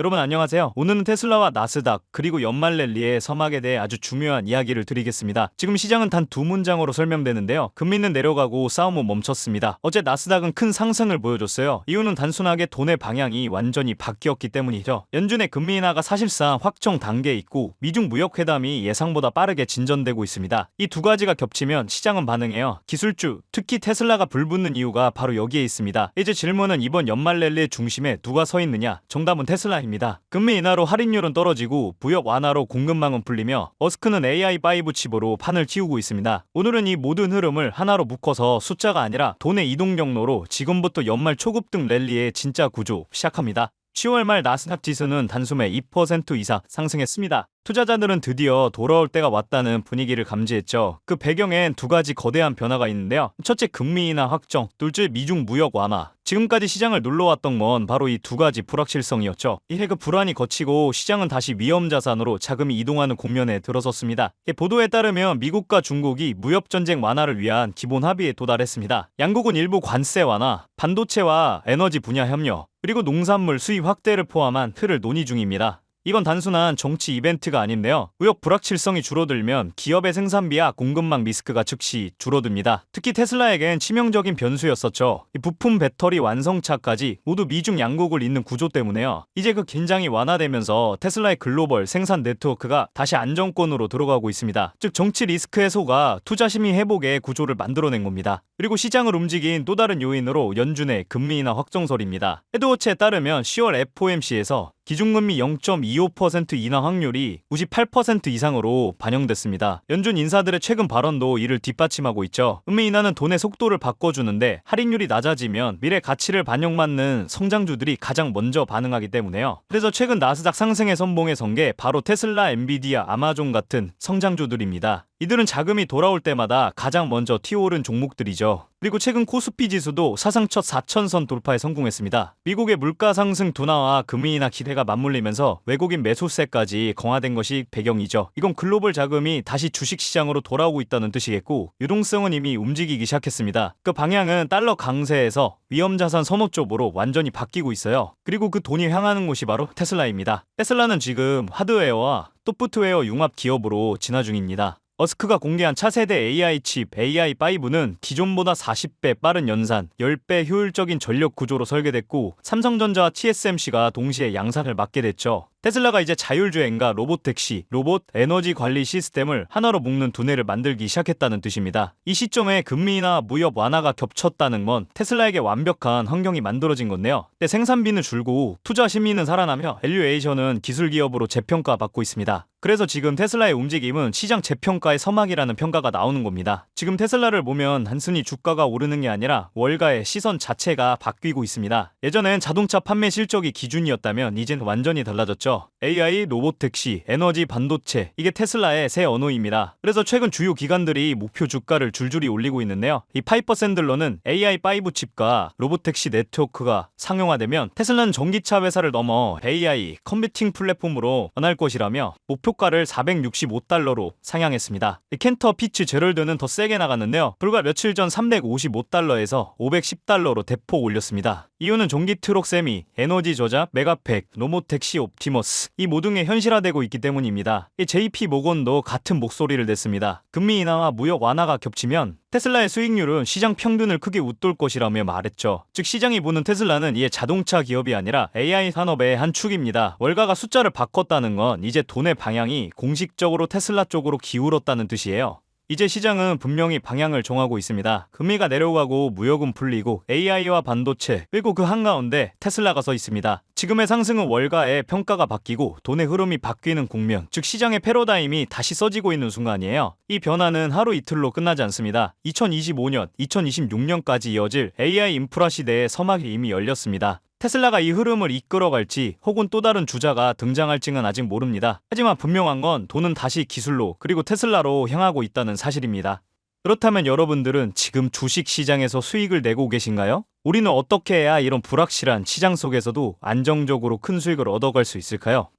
여러분 안녕하세요. 오늘은 테슬라와 나스닥 그리고 연말 랠리의 서막에 대해 아주 중요한 이야기를 드리겠습니다. 지금 시장은 단 두 문장으로 설명되는데요. 금리는 내려가고 싸움은 멈췄습니다. 어제 나스닥은 큰 상승을 보여줬어요. 이유는 단순하게 돈의 방향이 완전히 바뀌었기 때문이죠. 연준의 금리 인하가 사실상 확정 단계에 있고 미중 무역 회담이 예상보다 빠르게 진전되고 있습니다. 이 두 가지가 겹치면 시장은 반응해요. 기술주, 특히 테슬라가 불붙는 이유가 바로 여기에 있습니다. 이제 질문은 이번 연말 랠리의 중심에 누가 서 있느냐? 정답은 테슬라 입니다. 금리 인하로 할인율은 떨어지고 부역 완화로 공급망은 풀리며 머스크는 AI5 칩으로 판을 틔우고 있습니다. 오늘은 이 모든 흐름을 하나로 묶어서 숫자가 아니라 돈의 이동 경로로 지금부터 연말 초급 등 랠리의 진짜 구조 시작합니다. 10월 말 나스닥 지수는 단숨에 2% 이상 상승했습니다. 투자자들은 드디어 돌아올 때가 왔다는 분위기를 감지했죠. 그 배경엔 두 가지 거대한 변화가 있는데요. 첫째 금리 인하 확정, 둘째 미중 무역 완화. 지금까지 시장을 눌러왔던 건 바로 이 두 가지 불확실성이었죠. 이해 그 불안이 거치고 시장은 다시 위험 자산으로 자금이 이동하는 국면에 들어섰습니다. 보도에 따르면 미국과 중국이 무역 전쟁 완화를 위한 기본 합의에 도달했습니다. 양국은 일부 관세 완화, 반도체와 에너지 분야 협력, 그리고 농산물 수입 확대를 포함한 틀을 논의 중입니다. 이건 단순한 정치 이벤트가 아닌데요. 무역 불확실성이 줄어들면 기업의 생산비와 공급망 리스크가 즉시 줄어듭니다. 특히 테슬라에겐 치명적인 변수였었죠. 이 부품 배터리 완성차까지 모두 미중 양국을 잇는 구조 때문에요. 이제 그 긴장이 완화되면서 테슬라의 글로벌 생산 네트워크가 다시 안정권으로 들어가고 있습니다. 즉 정치 리스크 해소가 투자 심리 회복의 구조를 만들어낸 겁니다. 그리고 시장을 움직인 또 다른 요인으로 연준의 금리 인하 확정설입니다. 헤드워치에 따르면 10월 FOMC에서 기준금리 0.25% 인하 확률이 98% 이상으로 반영됐습니다. 연준 인사들의 최근 발언도 이를 뒷받침하고 있죠. 금리 인하는 돈의 속도를 바꿔주는데 할인율이 낮아지면 미래 가치를 반영받는 성장주들이 가장 먼저 반응하기 때문에요. 그래서 최근 나스닥 상승의 선봉에 선 게 바로 테슬라, 엔비디아, 아마존 같은 성장주들입니다. 이들은 자금이 돌아올 때마다 가장 먼저 튀어오른 종목들이죠. 그리고 최근 코스피 지수도 사상 첫 4천선 돌파에 성공했습니다. 미국의 물가 상승 둔화와 금리 인하 기대가 맞물리면서 외국인 매수세까지 강화된 것이 배경이죠. 이건 글로벌 자금이 다시 주식 시장으로 돌아오고 있다는 뜻이겠고 유동성은 이미 움직이기 시작했습니다. 그 방향은 달러 강세에서 위험자산 선호 쪽으로 완전히 바뀌고 있어요. 그리고 그 돈이 향하는 곳이 바로 테슬라입니다. 테슬라는 지금 하드웨어와 소프트웨어 융합 기업으로 진화 중입니다. 어스크가 공개한 차세대 AI 칩 AI5는 기존보다 40배 빠른 연산, 10배 효율적인 전력 구조로 설계됐고 삼성전자와 TSMC가 동시에 양산을 맡게 됐죠. 테슬라가 이제 자율주행과 로봇 택시, 로봇 에너지 관리 시스템을 하나로 묶는 두뇌를 만들기 시작했다는 뜻입니다. 이 시점에 금리나 무역 완화가 겹쳤다는 건 테슬라에게 완벽한 환경이 만들어진 건데요. 근데 생산비는 줄고 투자 심리는 살아나며 밸류에이션은 기술 기업으로 재평가받고 있습니다. 그래서 지금 테슬라의 움직임은 시장 재평가의 서막이라는 평가가 나오는 겁니다. 지금 테슬라를 보면 단순히 주가가 오르는 게 아니라 월가의 시선 자체가 바뀌고 있습니다. 예전엔 자동차 판매 실적이 기준이었다면 이젠 완전히 달라졌죠. AI, 로봇 택시, 에너지, 반도체 이게 테슬라의 새 언어입니다. 그래서 최근 주요 기관들이 목표 주가를 줄줄이 올리고 있는데요. 이 파이퍼 샌들러는 AI5 칩과 로봇 택시 네트워크가 상용화되면 테슬라는 전기차 회사를 넘어 AI 컴퓨팅 플랫폼으로 변할 것이라며 목표가를 465달러로 상향했습니다. 켄터 피츠 제럴드는 더 세게 나갔는데요. 불과 며칠 전 355달러에서 510달러로 대폭 올렸습니다. 이유는 전기 트럭 세미, 에너지 저장, 메가팩, 로모택시 옵티머스 이 모든 게 현실화되고 있기 때문입니다. 이 JP 모건도 같은 목소리를 냈습니다. 금리 인하와 무역 완화가 겹치면 테슬라의 수익률은 시장 평균을 크게 웃돌 것이라며 말했죠. 즉 시장이 보는 테슬라는 이에 자동차 기업이 아니라 AI 산업의 한 축입니다. 월가가 숫자를 바꿨다는 건 이제 돈의 방향이 공식적으로 테슬라 쪽으로 기울었다는 뜻이에요. 이제 시장은 분명히 방향을 정하고 있습니다. 금리가 내려가고 무역은 풀리고 AI와 반도체 그리고 그 한가운데 테슬라가 서 있습니다. 지금의 상승은 월가의 평가가 바뀌고 돈의 흐름이 바뀌는 국면, 즉 시장의 패러다임이 다시 써지고 있는 순간이에요. 이 변화는 하루 이틀로 끝나지 않습니다. 2025년, 2026년까지 이어질 AI 인프라 시대의 서막이 이미 열렸습니다. 테슬라가 이 흐름을 이끌어갈지 혹은 또 다른 주자가 등장할지는 아직 모릅니다. 하지만 분명한 건 돈은 다시 기술로 그리고 테슬라로 향하고 있다는 사실입니다. 그렇다면 여러분들은 지금 주식 시장에서 수익을 내고 계신가요? 우리는 어떻게 해야 이런 불확실한 시장 속에서도 안정적으로 큰 수익을 얻어갈 수 있을까요?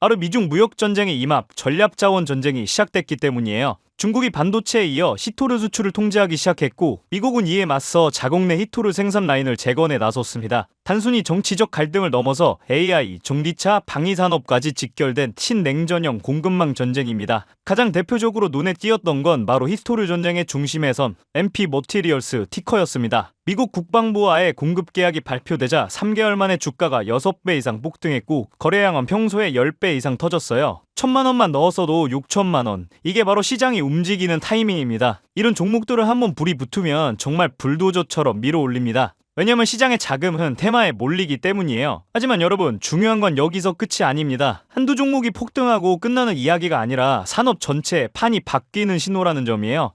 바로 미중 무역 전쟁의 임합, 전략 자원 전쟁이 시작됐기 때문이에요. 중국이 반도체에 이어 히토르 수출을 통제하기 시작했고 미국은 이에 맞서 자국 내 히토르 생산 라인을 재건에 나섰습니다. 단순히 정치적 갈등을 넘어서 AI, 전기차, 방위산업까지 직결된 친냉전형 공급망 전쟁입니다. 가장 대표적으로 눈에 띄었던 건 바로 히토르 전쟁의 중심에 선 MP 머티리얼스 티커였습니다. 미국 국방부와의 공급 계약이 발표되자 3개월 만에 주가가 6배 이상 폭등했고 거래량은 평소에 10배 이상 터졌어요. 천만 원만 넣었어도 6천만 원. 이게 바로 시장이 움직이는 타이밍입니다. 이런 종목들을 한번 불이 붙으면 정말 불도저처럼 밀어 올립니다. 왜냐면 시장의 자금은 테마에 몰리기 때문이에요. 하지만 여러분, 중요한 건 여기서 끝이 아닙니다. 한두 종목이 폭등하고 끝나는 이야기가 아니라 산업 전체의 판이 바뀌는 신호라는 점이에요.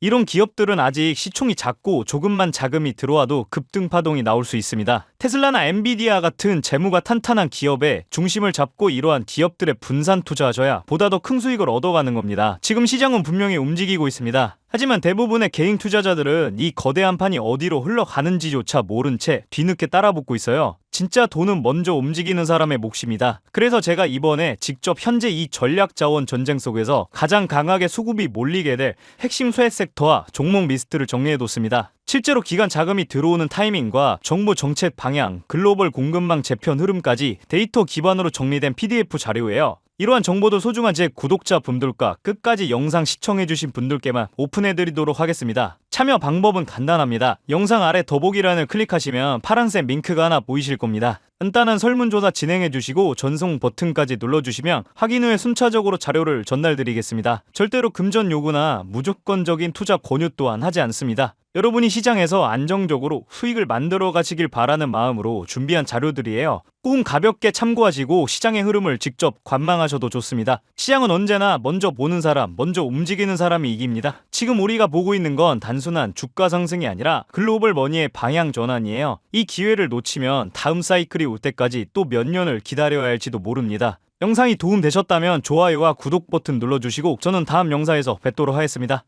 이런 기업들은 아직 시총이 작고 조금만 자금이 들어와도 급등 파동이 나올 수 있습니다. 테슬라나 엔비디아 같은 재무가 탄탄한 기업에 중심을 잡고 이러한 기업들의 분산 투자하셔야 보다 더 큰 수익을 얻어가는 겁니다. 지금 시장은 분명히 움직이고 있습니다. 하지만 대부분의 개인 투자자들은 이 거대한 판이 어디로 흘러가는지조차 모른 채 뒤늦게 따라붙고 있어요. 진짜 돈은 먼저 움직이는 사람의 몫입니다. 그래서 제가 이번에 직접 현재 이 전략 자원 전쟁 속에서 가장 강하게 수급이 몰리게 될 핵심 수혜 섹터와 종목 리스트를 정리해뒀습니다. 실제로 기관 자금이 들어오는 타이밍과 정부 정책 방향, 글로벌 공급망 재편 흐름까지 데이터 기반으로 정리된 PDF 자료예요. 이러한 정보도 소중한 제 구독자 분들과 끝까지 영상 시청해주신 분들께만 오픈해드리도록 하겠습니다. 참여 방법은 간단합니다. 영상 아래 더보기란을 클릭하시면 파란색 링크가 하나 보이실 겁니다. 간단한 설문조사 진행해주시고 전송 버튼까지 눌러주시면 확인 후에 순차적으로 자료를 전달드리겠습니다. 절대로 금전 요구나 무조건적인 투자 권유 또한 하지 않습니다. 여러분이 시장에서 안정적으로 수익을 만들어 가시길 바라는 마음으로 준비한 자료들이에요. 꼭 가볍게 참고하시고 시장의 흐름을 직접 관망하셔도 좋습니다. 시장은 언제나 먼저 보는 사람, 먼저 움직이는 사람이 이깁니다. 지금 우리가 보고 있는 건 단순한 주가 상승이 아니라 글로벌 머니의 방향 전환이에요. 이 기회를 놓치면 다음 사이클이 올 때까지 또 몇 년을 기다려야 할지도 모릅니다. 영상이 도움되셨다면 좋아요와 구독 버튼 눌러주시고 저는 다음 영상에서 뵙도록 하겠습니다.